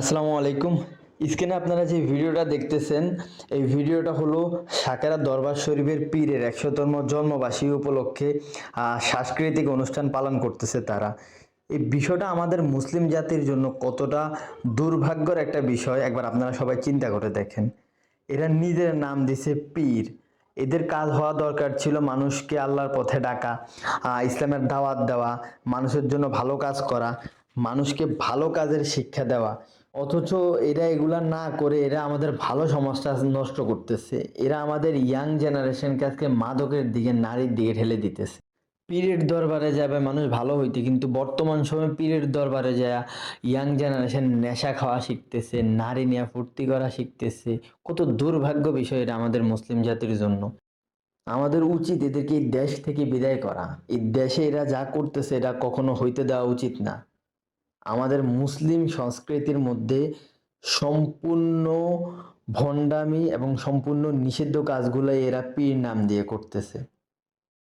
আসসালামু আলাইকুম। স্ক্রিনে আপনারা যে ভিডিওটা দেখতেছেন, এই ভিডিওটা হলো সাকেরা দরবার শরীফের পীরের একশোতম জন্মবার্ষিকী উপলক্ষে সাংস্কৃতিক অনুষ্ঠান পালন করতেছে তারা। এই বিষয়টা আমাদের মুসলিম জাতির জন্য কতটা দুর্ভাগ্যর একটা বিষয়, একবার আপনারা সবাই চিন্তা করে দেখেন। এরা নিজের নাম দিছে পীর। এদের কাজ হওয়া দরকার ছিল মানুষকে আল্লাহর পথে ডাকা ইসলামের দাওয়াত দেওয়া, মানুষের জন্য ভালো কাজ করা, মানুষকে ভালো কাজের শিক্ষা দেওয়া। অথচ এরা এগুলা না করে এরা আমাদের ভালো সমাজটা নষ্ট করতেছে। এরা আমাদের ইয়াং জেনারেশনকে আজকে মাদকের দিকে, নারীর দিকে ঠেলে দিতেছে। পীরের দরবারে যাবে মানুষ ভালো হইতে, কিন্তু বর্তমান সময়ে পীরের দরবারে যায় ইয়াং জেনারেশন নেশা খাওয়া শিখতেছে, নারী নিয়ে ফুর্তি করা শিখতেছে। কত দুর্ভাগ্য বিষয় এটা আমাদের মুসলিম জাতির জন্য। আমাদের উচিত এদেরকে এই দেশ থেকে বিদায় করা। এই দেশে এরা যা করতেছে, এটা কখনো হইতে দেওয়া উচিত না। আমাদের মুসলিম সংস্কৃতির মধ্যে সম্পূর্ণ ভণ্ডামি এবং সম্পূর্ণ নিষিদ্ধ কাজগুলো এরা পীর নাম দিয়ে করতেছে।